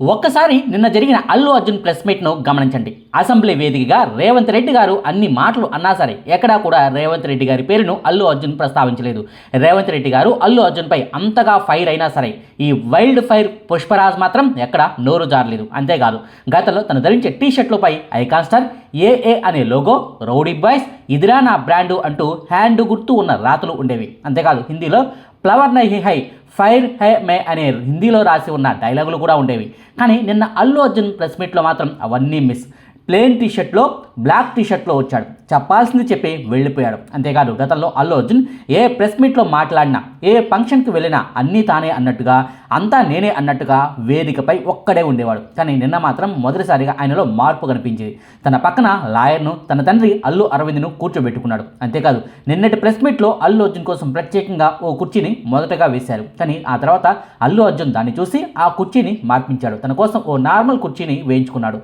ఒక్కసారి నిన్న జరిగిన అల్లు అర్జున్ ప్రెస్ మీట్ను గమనించండి. అసెంబ్లీ వేదికగా రేవంత్ రెడ్డి గారు అన్ని మాటలు అన్నా సరే ఎక్కడా కూడా రేవంత్ రెడ్డి గారి పేరును అల్లు అర్జున్ ప్రస్తావించలేదు. రేవంత్ రెడ్డి గారు అల్లు అర్జున్పై అంతగా ఫైర్ అయినా సరే ఈ వైల్డ్ ఫైర్ పుష్పరాజ్ మాత్రం ఎక్కడ నోరు జారలేదు. అంతేకాదు గతంలో తను ధరించే టీ షర్ట్లపై ఐకాన్ స్టార్ ఏఏ అనే లోగో రౌడీ బాయ్స్ ఇదిరా నా బ్రాండు అంటూ హ్యాండ్ గుర్తు ఉన్న రాతలు ఉండేవి. అంతేకాదు హిందీలో ఫ్లవర్ నై హై ఫైర్ హై మే అనే హిందీలో రాసి ఉన్న డైలాగులు కూడా ఉండేవి. కానీ నిన్న అల్లు అర్జున్ ప్రెస్ మీట్లో మాత్రం అవన్నీ మిస్ ప్లెయిన్ టీ షర్ట్లో బ్లాక్ టీ షర్ట్లో వచ్చాడు. చెప్పాల్సింది చెప్పి వెళ్ళిపోయాడు. అంతేకాదు గతంలో అల్లు అర్జున్ ఏ ప్రెస్ మీట్లో మాట్లాడినా ఏ ఫంక్షన్కి వెళ్ళినా అన్నీ తానే అన్నట్టుగా అంతా నేనే అన్నట్టుగా వేదికపై ఒక్కడే ఉండేవాడు. కానీ నిన్న మాత్రం మొదటిసారిగా ఆయనలో మార్పు కనిపించింది. తన పక్కన లాయర్ను తన తండ్రి అల్లు అరవింద్ను కూర్చోబెట్టుకున్నాడు. అంతేకాదు నిన్నటి ప్రెస్ మీట్లో అల్లు అర్జున్ కోసం ప్రత్యేకంగా ఓ కుర్చీని మొదటగా వేశారు. కానీ ఆ తర్వాత అల్లు అర్జున్ దాన్ని చూసి ఆ కుర్చీని మార్పించాడు. తన కోసం ఓ నార్మల్ కుర్చీని వేయించుకున్నాడు.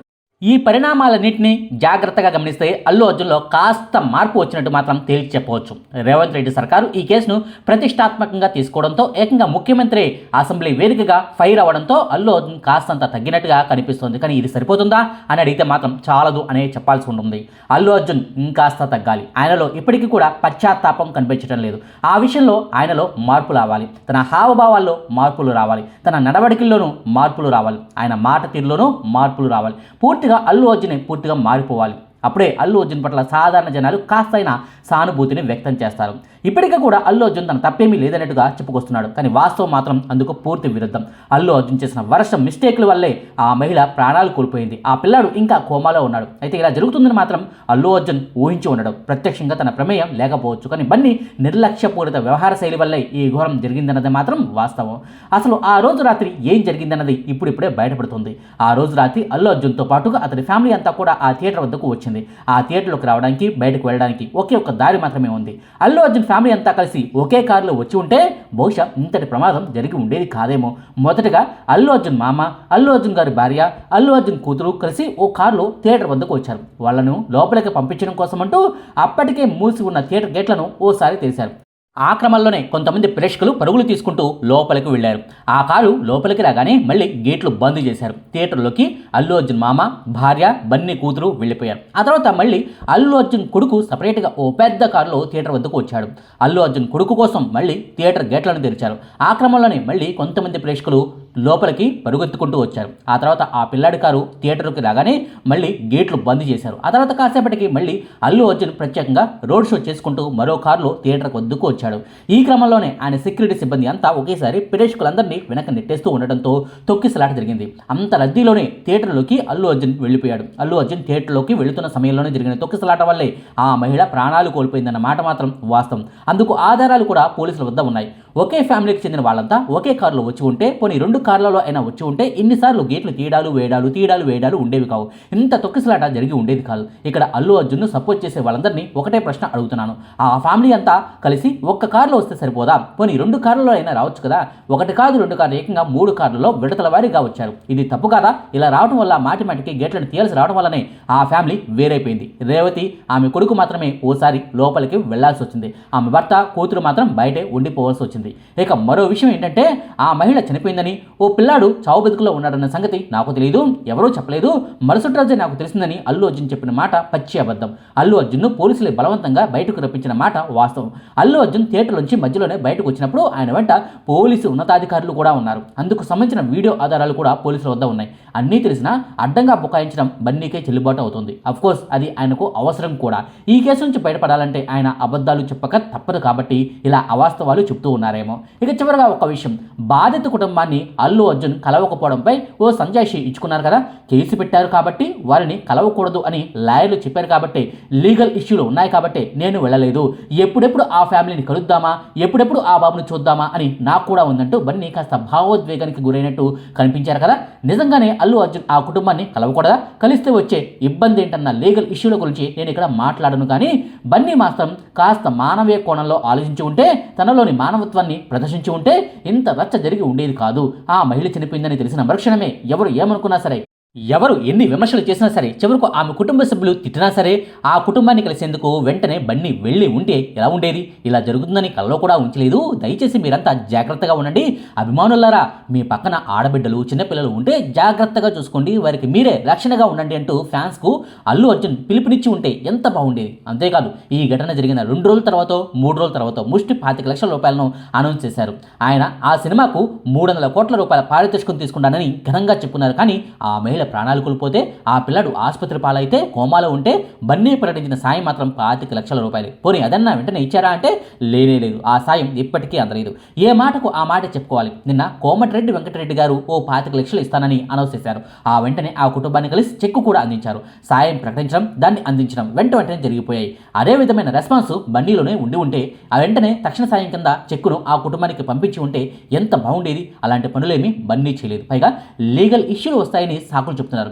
ఈ పరిణామాలన్నింటినీ జాగ్రత్తగా గమనిస్తే అల్లు అర్జున్లో కాస్త మార్పు వచ్చినట్టు మాత్రం తేల్చి చెప్పవచ్చు రేవంత్ రెడ్డి సర్కారు ఈ కేసును ప్రతిష్టాత్మకంగా తీసుకోవడంతో ఏకంగా ముఖ్యమంత్రి అసెంబ్లీ వేదికగా ఫైర్ అవ్వడంతో అల్లు అర్జున్ కాస్తంత తగ్గినట్టుగా కనిపిస్తోంది. కానీ ఇది సరిపోతుందా అని అడిగితే మాత్రం చాలదు అనే చెప్పాల్సి ఉంటుంది. అల్లు అర్జున్ ఇంకాస్త తగ్గాలి. ఆయనలో ఇప్పటికీ కూడా పశ్చాత్తాపం కనిపించడం లేదు. ఆ విషయంలో ఆయనలో మార్పు రావాలి. తన హావభావాల్లో మార్పులు రావాలి. తన నడవడికల్లోనూ మార్పులు రావాలి. ఆయన మాట తీరులోనూ మార్పులు రావాలి. పూర్తి పూర్తిగా అల్లు అర్జున్ పూర్తిగా మారిపోవాలి. అప్పుడే అల్లు అర్జున్ పట్ల సాధారణ జనాలు కాస్తైనా సానుభూతిని వ్యక్తం చేస్తారు. ఇప్పటికీ కూడా అల్లు అర్జున్ తన తప్పేమీ లేదన్నట్టుగా చెప్పుకొస్తున్నాడు. కానీ వాస్తవం మాత్రం అందుకు పూర్తి విరుద్ధం. అల్లు అర్జున్ చేసిన వర్షం మిస్టేక్ల వల్లే ఆ మహిళ ప్రాణాలు కోల్పోయింది. ఆ పిల్లాడు ఇంకా కోమాలో ఉన్నాడు. అయితే ఇలా జరుగుతుందని మాత్రం అల్లు అర్జున్ ఊహించి ఉండడు. ప్రత్యక్షంగా తన ప్రమేయం లేకపోవచ్చు. కానీ బన్నీ నిర్లక్ష్యపూరిత వ్యవహార శైలి వల్లే ఈ ఘోరం జరిగిందన్నది మాత్రం వాస్తవం. అసలు ఆ రోజు రాత్రి ఏం జరిగిందన్నది ఇప్పుడిప్పుడే బయటపడుతుంది. ఆ రోజు రాత్రి అల్లు అర్జున్తో పాటుగా అతని ఫ్యామిలీ అంతా కూడా ఆ థియేటర్ వద్దకు వచ్చింది. ఆ థియేటర్లోకి రావడానికి బయటకు వెళ్ళడానికి ఒకే ఒక్క దారి మాత్రమే ఉంది. అల్లు అర్జున్ ఫ్యామిలీ అంతా కలిసి ఒకే కారులో వచ్చి ఉంటే బహుశా ఇంతటి ప్రమాదం జరిగి ఉండేది కాదేమో. మొదటగా అల్లు అర్జున్ మామ అల్లు అర్జున్ గారి భార్య అల్లు అర్జున్ కూతురు కలిసి ఓ కారులో థియేటర్ వద్దకు వచ్చారు. వాళ్ళను లోపలికి పంపించడం కోసం అంటూ అప్పటికే మూసి ఉన్న థియేటర్ గేట్లను ఓసారి తెరిశారు ఆ క్రమంలోనే కొంతమంది ప్రేక్షకులు పరుగులు తీసుకుంటూ లోపలికి వెళ్ళారు. ఆ కారు లోపలికి రాగానే మళ్ళీ గేట్లు బంద్ చేశారు. థియేటర్లోకి అల్లు అర్జున్ మామ భార్య బన్నీ కూతురు వెళ్ళిపోయారు. ఆ తర్వాత మళ్ళీ అల్లు అర్జున్ కొడుకు సపరేట్గా ఓ పెద్ద కారులో థియేటర్ వద్దకు వచ్చాడు. అల్లు అర్జున్ కొడుకు కోసం మళ్ళీ థియేటర్ గేట్లను తెరిచారు. ఆ క్రమంలోనే మళ్ళీ కొంతమంది ప్రేక్షకులు లోపలికి పరుగెత్తుకుంటూ వచ్చారు. ఆ తర్వాత ఆ పిల్లాడి కారు థియేటర్కి రాగానే మళ్ళీ గేట్లు బంద్ చేశారు. ఆ తర్వాత కాసేపటికి మళ్ళీ అల్లు అర్జున్ ప్రత్యేకంగా రోడ్ షో చేసుకుంటూ మరో కారులో థియేటర్కి వద్దకు వచ్చాడు. ఈ క్రమంలోనే ఆయన సెక్యూరిటీ సిబ్బంది అంతా ఒకేసారి ప్రేక్షకులందరినీ వెనక నెట్టేస్తూ ఉండడంతో తొక్కిసలాట జరిగింది. అంత రద్దీలోనే థియేటర్లోకి అల్లు అర్జున్ వెళ్ళిపోయాడు. అల్లు అర్జున్ థియేటర్లోకి వెళుతున్న సమయంలోనే జరిగిన తొక్కిసలాట వల్లే ఆ మహిళ ప్రాణాలు కోల్పోయిందన్న మాట మాత్రం వాస్తవం. అందుకు ఆధారాలు కూడా పోలీసుల వద్ద ఉన్నాయి. ఒకే ఫ్యామిలీకి చెందిన వాళ్ళంతా ఒకే కారులో వచ్చి ఉంటే పోనీ రెండు కార్లలో అయినా వచ్చి ఉంటే ఇన్నిసార్లు గేట్లు తీయడాలు వేయడాలు తీయడాలు వేయడాలు ఉండేవి కావు. ఇంత తొక్కిసలాట జరిగి ఉండేది కాదు. ఇక్కడ అల్లు అర్జున్ను సపోర్ట్ చేసే వాళ్ళందరినీ ఒకటే ప్రశ్న అడుగుతున్నాను. ఆ ఫ్యామిలీ అంతా కలిసి ఒక్క కారులో వస్తే సరిపోదా? పోనీ రెండు కార్లలో అయినా రావచ్చు కదా? ఒకటి కాదు రెండు కార్లు ఏకంగా మూడు కార్లలో విడతల వారీగా వచ్చారు. ఇది తప్పు కాదా? ఇలా రావడం వల్ల మాటి మాటికి గేట్లను తీయాల్సి రావడం వల్లనే ఆ ఫ్యామిలీ వేరైపోయింది. రేవతి ఆమె కొడుకు మాత్రమే ఓసారి లోపలికి వెళ్ళాల్సి వచ్చింది. ఆమె భర్త కూతురు మాత్రం బయటే ఉండిపోవాల్సి వచ్చింది. ఇక మరో విషయం ఏంటంటే ఆ మహిళ చనిపోయిందని ఓ పిల్లాడు చావు బతుకులో ఉన్నాడన్న సంగతి నాకు తెలియదు ఎవరూ చెప్పలేదు. మరుసటి రోజే నాకు తెలిసిందని అల్లు అర్జున్ చెప్పిన మాట పచ్చి అబద్ధం. అల్లు అర్జున్ను పోలీసులు బలవంతంగా బయటకు రప్పించిన మాట వాస్తవం. అల్లు అర్జున్ థియేటర్ నుంచి మధ్యలోనే బయటకు వచ్చినప్పుడు ఆయన వెంట పోలీసు ఉన్నతాధికారులు కూడా ఉన్నారు. అందుకు సంబంధించిన వీడియో ఆధారాలు కూడా పోలీసుల వద్ద ఉన్నాయి. అన్నీ తెలిసినా అడ్డంగా బుకాయించడం బన్నీకే చెల్లుబాటు అవుతుంది. అఫ్కోర్స్ అది ఆయనకు అవసరం కూడా. ఈ కేసు నుంచి బయటపడాలంటే ఆయన అబద్ధాలు చెప్పక తప్పదు కాబట్టి ఇలా అవాస్తవాలు చెప్తూ ఉన్నారేమో. ఇక చివరగా ఒక విషయం. బాధిత కుటుంబాన్ని అల్లు అర్జున్ కలవకపోవడంపై ఓ సంజాయిషి ఇచ్చుకున్నారు కదా. కేసు పెట్టారు కాబట్టి వారిని కలవకూడదు అని లాయర్లు చెప్పారు కాబట్టి లీగల్ ఇష్యూలు ఉన్నాయి కాబట్టి నేను వెళ్ళలేదు. ఎప్పుడెప్పుడు ఆ ఫ్యామిలీని కలుద్దామా? ఎప్పుడెప్పుడు ఆ బాబుని చూద్దామా? అని నాకు కూడా ఉందంటూ బన్నీ కాస్త భావోద్వేగానికి గురైనట్టు కనిపించారు కదా. నిజంగానే అల్లు అర్జున్ ఆ కుటుంబాన్ని కలవకూడదా? కలిస్తే వచ్చే ఇబ్బంది ఏంటన్న లీగల్ ఇష్యూల గురించి నేను ఇక్కడ మాట్లాడను కానీ బన్నీ మాత్రం కాస్త మానవీయ కోణంలో ఆలోచించి ఉంటే తనలోని మానవత్వాన్ని ప్రదర్శించి ఉంటే ఇంత రచ్చ జరిగి ఉండేది కాదు. ఆ మహిళ చనిపోయిందని తెలిసిన మరుక్షణమే ఎవరు ఏమనుకున్నా సరే ఎవరు ఎన్ని విమర్శలు చేసినా సరే చివరకు ఆమె కుటుంబ సభ్యులు తిట్టినా సరే ఆ కుటుంబాన్ని కలిసేందుకు వెంటనే బన్నీ వెళ్ళి ఉంటే ఎలా ఉండేది? ఇలా జరుగుతుందని కల్లో కూడా ఉంచలేదు. దయచేసి మీరంతా జాగ్రత్తగా ఉండండి. అభిమానులారా మీ పక్కన ఆడబిడ్డలు చిన్నపిల్లలు ఉంటే జాగ్రత్తగా చూసుకోండి. వారికి మీరే రక్షణగా ఉండండి అంటూ ఫ్యాన్స్కు అల్లు అర్జున్ పిలుపునిచ్చి ఉంటే ఎంత బాగుండేది? అంతేకాదు ఈ ఘటన జరిగిన రెండు రోజుల తర్వాత మూడు రోజుల తర్వాత ముష్టి పాతిక లక్షల రూపాయలను అనౌన్స్ చేశారు. ఆయన ఆ సినిమాకు మూడు వందల కోట్ల రూపాయల పారితోషికం తీసుకున్నానని ఘనంగా చెప్పుకున్నారు. కానీ ఆ మహిళ ప్రాణాలు కోల్పోతే ఆ పిల్లడు ఆసుపత్రి పాలైతే కోమాలో ఉంటే బన్నీ ప్రకటించిన సాయం మాత్రం పాతిక లక్షల రూపాయలు. పోనీ అదన్నా వెంటనే ఇచ్చారా అంటే లేనే లేదు. ఆ సాయం ఇప్పటికీ అందలేదు. ఏ మాటకు ఆ మాట చెప్పుకోవాలి? నిన్న కోమటిరెడ్డి వెంకటరెడ్డి గారు ఓ పాతిక లక్షలు ఇస్తానని అనౌన్స్ చేశారు. ఆ వెంటనే ఆ కుటుంబాన్ని కలిసి చెక్కు కూడా అందించారు. సాయం ప్రకటించడం దాన్ని అందించడం వెంట వెంటనే జరిగిపోయాయి. అదే విధమైన రెస్పాన్స్ బండిలోనే ఉండి ఉంటే ఆ వెంటనే తక్షణ సాయం కింద చెక్కును ఆ కుటుంబానికి పంపించి ఉంటే ఎంత బాగుండేది? అలాంటి పనులేమీ బన్నీ చేయలేదు. పైగా లీగల్ ఇష్యూలు వస్తాయని సాకులు చెప్తున్నారు.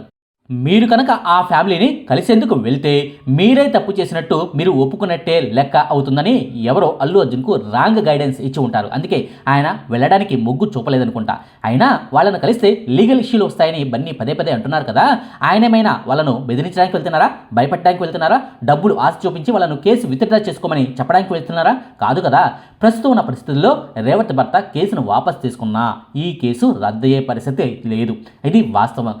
మీరు కనుక ఆ ఫ్యామిలీని కలిసేందుకు వెళ్తే మీరే తప్పు చేసినట్టు మీరు ఒప్పుకున్నట్టే లెక్క అవుతుందని ఎవరో అల్లు అర్జున్కు రాంగ్ గైడెన్స్ ఇచ్చి ఉంటారు. అందుకే ఆయన వెళ్ళడానికి మొగ్గు చూపలేదనుకుంటా. అయినా వాళ్ళని కలిస్తే లీగల్ ఇష్యూలు వస్తాయని బన్నీ పదే పదే అంటున్నారు కదా. ఆయనేమైనా వాళ్ళను బెదిరించడానికి వెళ్తున్నారా? భయపడడానికి వెళ్తున్నారా? డబ్బులు ఆశ చూపించి వాళ్ళను కేసు విత్డ్రా చేసుకోమని చెప్పడానికి వెళ్తున్నారా? కాదు కదా. ప్రస్తుతం ఉన్న పరిస్థితుల్లో రేవతి భర్త కేసును వాపస్ తీసుకున్నా. ఈ కేసు రద్దయ్యే పరిస్థితి లేదు. ఇది వాస్తవం.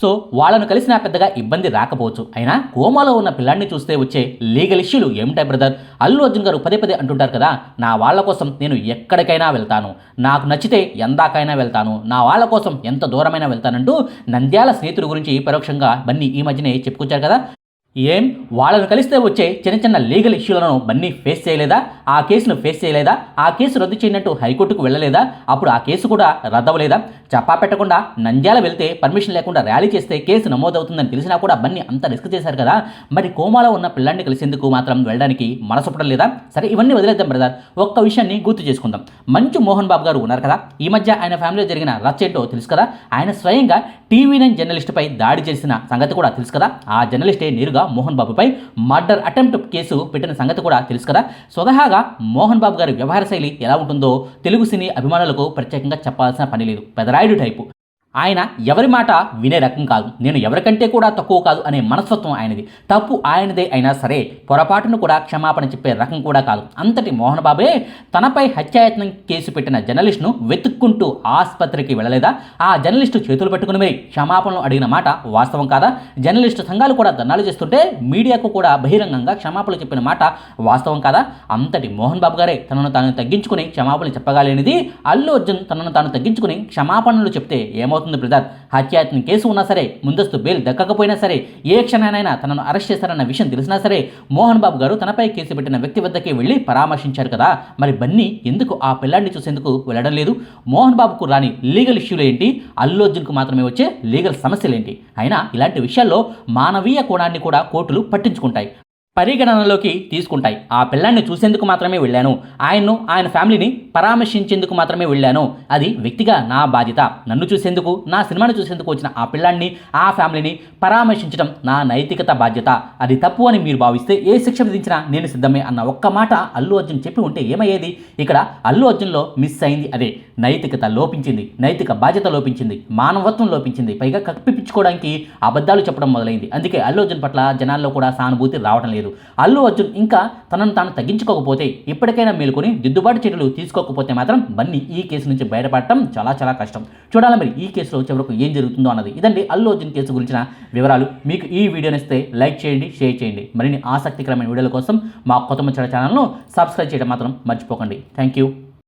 సో వాళ్ళను కలిసినా పెద్దగా ఇబ్బంది రాకపోవచ్చు. అయినా కోమాలో ఉన్న పిల్లాడిని చూస్తే వచ్చే లీగల్ ఇష్యూలు ఏమిటాయి బ్రదర్? అల్లు అర్జున్ గారు పదే పదే అంటుంటారు కదా నా వాళ్ళ కోసం నేను ఎక్కడికైనా వెళ్తాను. నాకు నచ్చితే ఎందాకైనా వెళ్తాను. నా వాళ్ళ కోసం ఎంత దూరమైనా వెళ్తానంటూ నంద్యాల స్నేహితుల గురించి పరోక్షంగా బన్నీ ఈ మధ్యనే చెప్పుకొచ్చారు కదా. ఏం? వాళ్ళను కలిస్తే వచ్చే చిన్న చిన్న లీగల్ ఇష్యూలను బన్నీ ఫేస్ చేయలేదా? ఆ కేసును ఫేస్ చేయలేదా? ఆ కేసు రద్దు చేయనట్టు హైకోర్టుకు వెళ్ళలేదా? అప్పుడు ఆ కేసు కూడా రద్దవలేదా చప్పా పెట్టకుండా నంద్యాల వెళ్తే పర్మిషన్ లేకుండా ర్యాలీ చేస్తే కేసు నమోదవుతుందని తెలిసినా కూడా బన్నీ అంత రిస్క్ చేశారు కదా? మరి కోమాలో ఉన్న పిల్లాన్ని కలిసేందుకు మాత్రం వెళ్ళడానికి మనసుపడం లేదా? సరే ఇవన్నీ వదిలేద్దాం బ్రదర్ ఒక్క విషయాన్ని గుర్తు చేసుకుందాం. మంచు మోహన్ బాబు గారు ఉన్నారు కదా? ఈ మధ్య ఆయన ఫ్యామిలీలో జరిగిన రచ్చ ఏంటో తెలుసు కదా? ఆయన స్వయంగా టీవీ నైన్ జర్నలిస్టుపై దాడి చేసిన సంగతి కూడా తెలుసు కదా? ఆ జర్నలిస్టే నేరుగా మోహన్ బాబుపై మర్డర్ అటెంప్ట్ కేసు పెట్టిన సంగతి కూడా తెలుసు కదా. స్వతహాగా మోహన్ బాబు గారి వ్యవహార శైలి ఎలా ఉంటుందో తెలుగు సినీ అభిమానులకు ప్రత్యేకంగా చెప్పాల్సిన పని లేదు. పెదరాయుడు టైపు. ఆయన ఎవరి మాట వినే రకం కాదు. నేను ఎవరికంటే కూడా తక్కువ కాదు అనే మనస్తత్వం ఆయనది. తప్పు ఆయనదే అయినా సరే పొరపాటును కూడా క్షమాపణ చెప్పే రకం కూడా కాదు. అంతటి మోహన్ బాబే తనపై హత్యాయత్నం కేసు పెట్టిన జర్నలిస్ట్ను వెతుక్కుంటూ ఆసుపత్రికి వెళ్ళలేదా? ఆ జర్నలిస్టు చేతులు పెట్టుకుని మరి క్షమాపణలు అడిగిన మాట వాస్తవం కాదా? జర్నలిస్టు సంఘాలు కూడా ధర్నాలు చేస్తుంటే మీడియాకు కూడా బహిరంగంగా క్షమాపణలు చెప్పిన మాట వాస్తవం కాదా? అంతటి మోహన్ బాబు గారే తనను తాను తగ్గించుకుని క్షమాపణలు చెప్పగలేనిది. అల్లు అర్జున్ తనను తాను తగ్గించుకుని క్షమాపణలు చెప్తే ఏమవుతుంది? బ్రదర్. హత్యాత్ని కేసు ఉన్నా సరే ముందస్తు బెయిల్ దక్కకపోయినా సరే ఏ క్షణానైనా తనను అరెస్ట్ చేస్తారన్న విషయం తెలిసినా సరే మోహన్ బాబు గారు తనపై కేసు పెట్టిన వ్యక్తి వద్దకే వెళ్ళి పరామర్శించారు కదా. మరి బన్నీ ఎందుకు ఆ పిల్లాడిని చూసేందుకు వెళ్ళడం లేదు? మోహన్ బాబుకు రాని లీగల్ ఇష్యూలు ఏంటి? అల్లు అర్జున్కు మాత్రమే వచ్చే లీగల్ సమస్యలు ఏంటి? అయినా ఇలాంటి విషయాల్లో మానవీయ కోణాన్ని కూడా కోర్టులు పట్టించుకుంటాయి. పరిగణనలోకి తీసుకుంటాయి. ఆ పిల్లాన్ని చూసేందుకు మాత్రమే వెళ్ళాను. ఆయన్ను ఆయన ఫ్యామిలీని పరామర్శించేందుకు మాత్రమే వెళ్ళాను. అది వ్యక్తిగా నా బాధ్యత. నన్ను చూసేందుకు నా సినిమాను చూసేందుకు వచ్చిన ఆ పిల్లాన్ని ఆ ఫ్యామిలీని పరామర్శించడం నా నైతికత బాధ్యత. అది తప్పు అని మీరు భావిస్తే ఏ శిక్ష విధించినా నేను సిద్ధమే అన్న ఒక్క మాట అల్లు అర్జున్ చెప్పి ఉంటే ఏమయ్యేది? ఇక్కడ అల్లు అర్జున్లో మిస్ అయింది అదే. నైతికత లోపించింది నైతిక బాధ్యత లోపించింది మానవత్వం లోపించింది పైగా కప్పిపించుకోవడానికి అబద్ధాలు చెప్పడం మొదలైంది. అందుకే అల్లు అర్జున్ పట్ల జనాల్లో కూడా సానుభూతి రావడం లేదు. అల్లు అర్జున్ ఇంకా తనను తాను తగ్గించుకోకపోతే ఇప్పటికైనా మేలుకొని దిద్దుబాటు చర్యలు తీసుకో తీసుకోకపోతే మాత్రం బన్నీ ఈ కేసు నుంచి బయటపడటం చాలా చాలా కష్టం. చూడాలి మరి ఈ కేసులో చివరకు ఏం జరుగుతుందో అన్నది. ఇదండి అల్లు అర్జున్ కేసు గురించిన వివరాలు. మీకు ఈ వీడియో నచ్చితే లైక్ చేయండి షేర్ చేయండి. మరిన్ని ఆసక్తికరమైన వీడియోల కోసం మా కొత్త ముచ్చట ఛానల్ను సబ్స్క్రైబ్ చేయడం మాత్రం మర్చిపోకండి. Thank you.